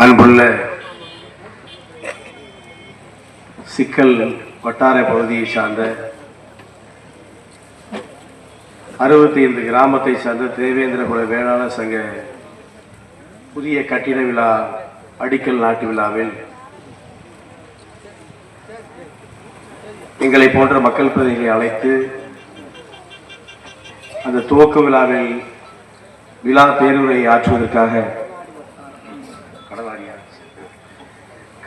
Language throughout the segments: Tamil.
அன்புள்ள சிக்கல் வட்டார பகுதியை சார்ந்த அறுபத்தி ஐந்து கிராமத்தை சார்ந்த தேவேந்திர குல வேளாண் சங்க புதிய கட்டிட விழா அடிக்கல் நாட்டு விழாவில் எங்களை போன்ற மக்கள் பிரதிகளை அழைத்து அந்த துவக்க விழாவில் விழா பேருரை ஆற்றுவதற்காக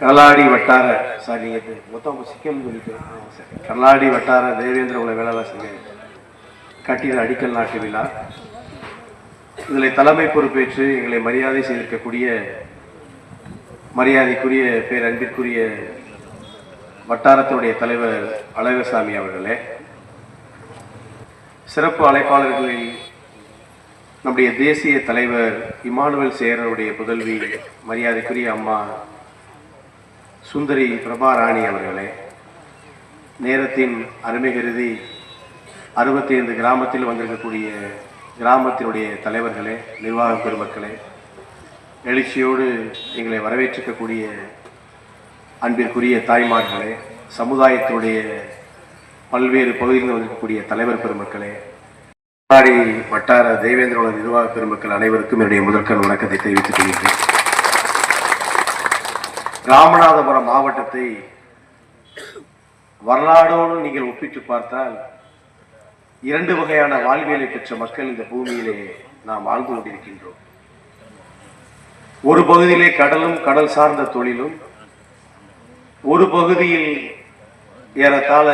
கல்லாடி வட்டார சாரி நீங்கள் மொத்தம் சிக்கல் சொல்லிட்டு ஆ, சரி. வட்டார தேவேந்திர உலக வேளாளர் சங்க கட்டிட அடிக்கல் நாட்டு விழா இதில் தலைமை பொறுப்பேற்று எங்களை மரியாதை செய்திருக்கக்கூடிய மரியாதைக்குரிய பேரன்பிற்குரிய வட்டாரத்தினுடைய தலைவர் அழகசாமி அவர்களே சிறப்பு அழைப்பாளர்களில் நம்முடைய தேசிய தலைவர் இமானுவல் சேரனுடைய புதல்வி மரியாதைக்குரிய அம்மா சுந்தரி பிரபாராணி அவர்களே நேரத்தின் அருமை கருதி அறுபத்தி ஐந்து கிராமத்தில் வந்திருக்கக்கூடிய கிராமத்தினுடைய தலைவர்களே நிர்வாக பெருமக்களே எழுச்சியோடு எங்களை வரவேற்றிருக்கக்கூடிய அன்பிற்குரிய தாய்மார்களே சமுதாயத்தினுடைய பல்வேறு பகுதிகளில் வந்திருக்கக்கூடிய தலைவர் பெருமக்களே வட்டார தேவேந்திரோட நிர்வாக பெருமக்கள் அனைவருக்கும் என்னுடைய முதற்கண் வணக்கத்தை தெரிவித்துக் கொள்கிறேன். ராமநாதபுரம் மாவட்டத்தை வரலாறோடு நீங்கள் ஒப்பிட்டு பார்த்தால் இரண்டு வகையான வாழ்வியலை பெற்ற மக்கள் இந்த பூமியிலே நாம் வாழ்ந்து கொண்டிருக்கின்றோம். ஒரு பகுதியிலே கடலும் கடல் சார்ந்த தொழிலும் ஒரு பகுதியில் ஏறத்தாழ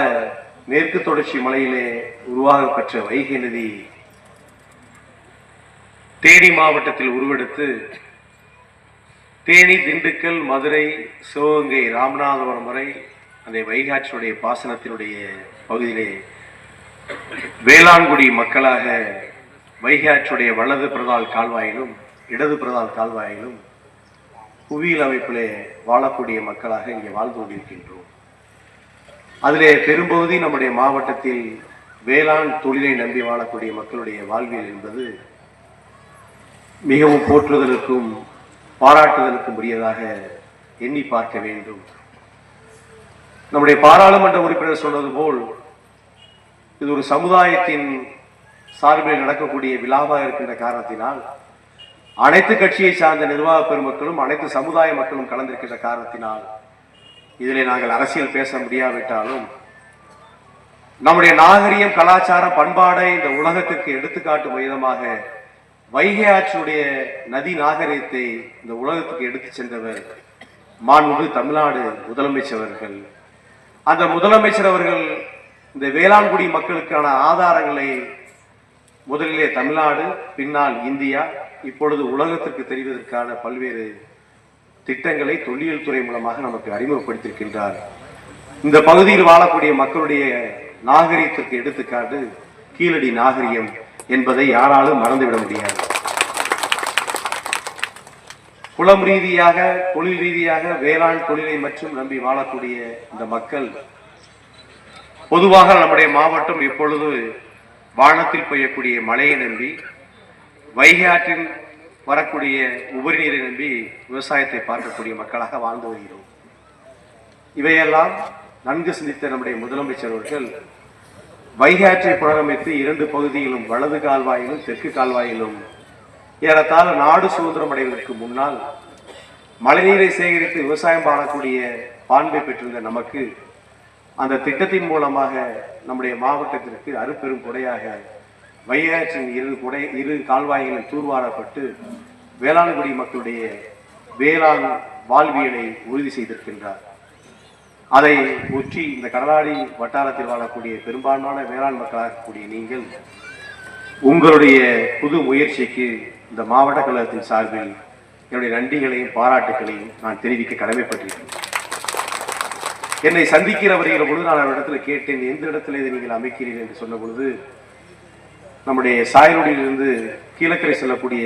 மேற்கு தொடர்ச்சி மலையிலே உருவாக பெற்ற வைகை நதி தேனி மாவட்டத்தில் உருவெடுத்து தேனி திண்டுக்கல் மதுரை சிவகங்கை ராமநாதபுரம் வரை அந்த வைகாட்சியுடைய பாசனத்தினுடைய பகுதியிலே வேளாண்குடி மக்களாக வைகாட்சியுடைய வலது பிரதால் கால்வாயிலும் இடது பிரதால் கால்வாயிலும் புவியியல் அமைப்பிலே வாழக்கூடிய மக்களாக இங்கே வாழ்ந்து கொண்டிருக்கின்றோம். அதிலே பெரும்பகுதி நம்முடைய மாவட்டத்தில் வேளாண் தொழிலை நம்பி வாழக்கூடிய மக்களுடைய வாழ்வியல் என்பது மிகவும் போற்றுதலுக்கும் பாராட்டுதலுக்கு உரியதாக எண்ணி பார்க்க வேண்டும். நம்முடைய பாராளுமன்ற உறுப்பினர் சொன்னது போல் இது ஒரு சமுதாயத்தின் சார்பில் நடக்கக்கூடிய விழாவாக இருக்கின்ற காரணத்தினால் அனைத்து கட்சியை சார்ந்த நிர்வாக பெருமக்களும் அனைத்து சமுதாய மக்களும் கலந்திருக்கின்ற காரணத்தினால் இதிலே நாங்கள் அரசியல் பேச முடியாவிட்டாலும் நம்முடைய நாகரிகம் கலாச்சாரம் பண்பாடை இந்த உலகத்திற்கு எடுத்துக்காட்டும் விதமாக வைகை ஆற்றினுடைய நதி நாகரிகத்தை இந்த உலகத்துக்கு எடுத்து சென்றவர் மாண்புமிகு தமிழ்நாடு முதலமைச்சர் அவர்கள். அந்த முதலமைச்சர் அவர்கள் இந்த வேளாண்குடி மக்களுக்கான ஆதாரங்களை முதலிலே தமிழ்நாடு பின்னால் இந்தியா இப்பொழுது உலகத்திற்கு தெரிவதற்கான பல்வேறு திட்டங்களை தொல்லியல் துறை மூலமாக நமக்கு அறிமுகப்படுத்தியிருக்கின்றார். இந்த பகுதியில் வாழக்கூடிய மக்களுடைய நாகரிகத்திற்கு எடுத்துக்காட்டு கீழடி நாகரிகம். என்பதை யாராலும் மறந்துவிட முடியாது. குளம் ரீதியாக தொழில் ரீதியாக வேளாண் தொழிலை மற்றும் நம்பி வாழக்கூடிய இந்த மக்கள் பொதுவாக நம்முடைய மாவட்டம் எப்பொழுது வானத்தில் பெய்யக்கூடிய மழையை நம்பி வைகை ஆற்றில் வரக்கூடிய உபரி நீரை நம்பி விவசாயத்தை பார்க்கக்கூடிய மக்களாக வாழ்ந்து வருகிறோம். இவையெல்லாம் நன்கு சிந்தித்த நம்முடைய முதலமைச்சர் அவர்கள் வைகாற்றை ஆற்றை புனரமைத்து இரண்டு பகுதியிலும் வலது கால்வாயிலும் தெற்கு கால்வாயிலும் ஏறத்தாழ நாடு சுதந்திரம் அடைவதற்கு முன்னால் மழைநீரை சேகரித்து விவசாயம் பாடக்கூடிய பான்மை பெற்றிருந்த நமக்கு அந்த திட்டத்தின் மூலமாக நம்முடைய மாவட்டத்திற்கு அருப்பெரும் கொடையாக வைகாற்றின் இரு கொடை இரு கால்வாய்களும் தூர்வாரப்பட்டு வேளாண்குடி மக்களுடைய வேளாண் வாழ்வியலை உறுதி செய்திருக்கின்றார். அதை ஒற்றி இந்த கடலாடி வட்டாரத்தில் வாழக்கூடிய பெரும்பான்மையான வேளாண் மக்களாக இருக்கக்கூடிய நீங்கள் உங்களுடைய புது முயற்சிக்கு இந்த மாவட்ட கழகத்தின் சார்பில் என்னுடைய நன்றிகளையும் பாராட்டுகளையும் நான் தெரிவிக்க கடமைப்பட்டிருக்கிறேன். என்னை சந்திக்கிற வருகிற பொழுது நான் அவரிடத்தில் கேட்டேன் எந்த இடத்துல இதை நீங்கள் அமைக்கிறீர்கள்? என்று சொன்ன பொழுது நம்முடைய சாயலூரிலிருந்து கீழக்கரை செல்லக்கூடிய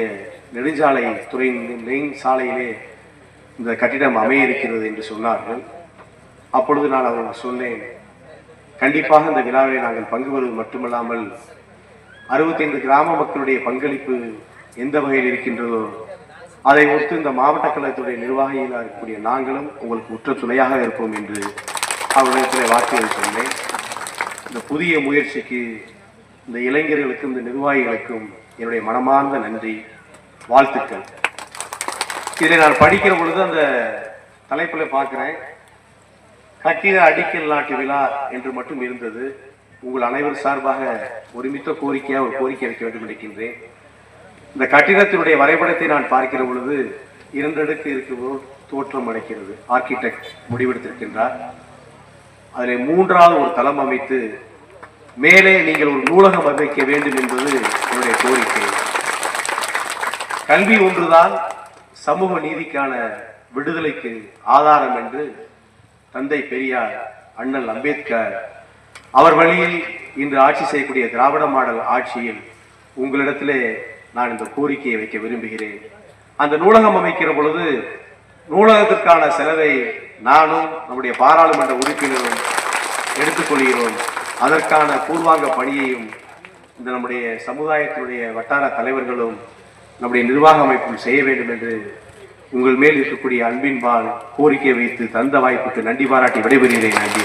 நெடுஞ்சாலை துறையின் மெயின் சாலையிலே இந்த கட்டிடம் அமைய இருக்கிறது என்று சொன்னார்கள். அப்பொழுது நான் அவர்களுக்கு சொன்னேன் கண்டிப்பாக இந்த விழாவில் நாங்கள் பங்கு பெறுவது மட்டுமல்லாமல் அறுபத்தைந்து கிராம மக்களுடைய பங்களிப்பு எந்த வகையில் இருக்கின்றதோ அதை ஒத்து இந்த மாவட்ட கழகத்துடைய நிர்வாகிகளாக இருக்கக்கூடிய நாங்களும் உங்களுக்கு உற்ற துணையாக இருப்போம் என்று அவர்களிடத்தில் வாக்குறுதி சொன்னேன். இந்த புதிய முயற்சிக்கு இந்த இளைஞர்களுக்கும் இந்த நிர்வாகிகளுக்கும் என்னுடைய மனமார்ந்த நன்றி வாழ்த்துக்கள். இதை நான் படிக்கிற பொழுது அந்த தலைப்பில் பார்க்குறேன். கட்டிட அடிக்கல் நாட்டு விழா என்று மட்டும் இருந்தது. உங்கள் அனைவர் சார்பாக ஒருமித்த கோரிக்கையாக ஒரு கோரிக்கை வைக்க வேண்டும் நினைக்கின்றேன். இந்த கட்டிடத்தினுடைய வரைபடத்தை நான் பார்க்கிற பொழுது இரண்டடுக்கு இருக்கிறதோ தோற்றம் அடைக்கிறது. ஆர்கிடெக்ட் முடிவெடுத்திருக்கின்றார். அதில் மூன்றாவது ஒரு தளம் அமைத்து மேலே நீங்கள் ஒரு நூலகம் அமைக்க வேண்டும் என்பது என்னுடைய கோரிக்கை. கல்வி ஒன்றுதான் சமூக நீதிக்கான விடுதலைக்கு ஆதாரம் என்று தந்தை பெரியார் அண்ணல் அம்பேத்கர் அவர் வழியில் இன்று ஆட்சி செய்யக்கூடிய திராவிட மாடல் ஆட்சியில் உங்களிடத்திலே நான் இந்த கோரிக்கையை வைக்க விரும்புகிறேன். அந்த நூலகம் அமைக்கிற பொழுது நூலகத்திற்கான செலவை நானும் நம்முடைய பாராளுமன்ற உறுப்பினரும் எடுத்துக்கொள்கிறோம் அதற்கான பூர்வாங்க பணியையும் இந்த நம்முடைய சமுதாயத்தினுடைய வட்டார தலைவர்களும் நம்முடைய நிர்வாக அமைப்பும் செய்ய வேண்டும் என்று உங்கள் மேல் இருக்கக்கூடிய அன்பின்பால் கோரிக்கை வைத்து தந்த வாய்ப்புக்கு நன்றி பாராட்டி விடைபெறுகிறேன் நன்றி.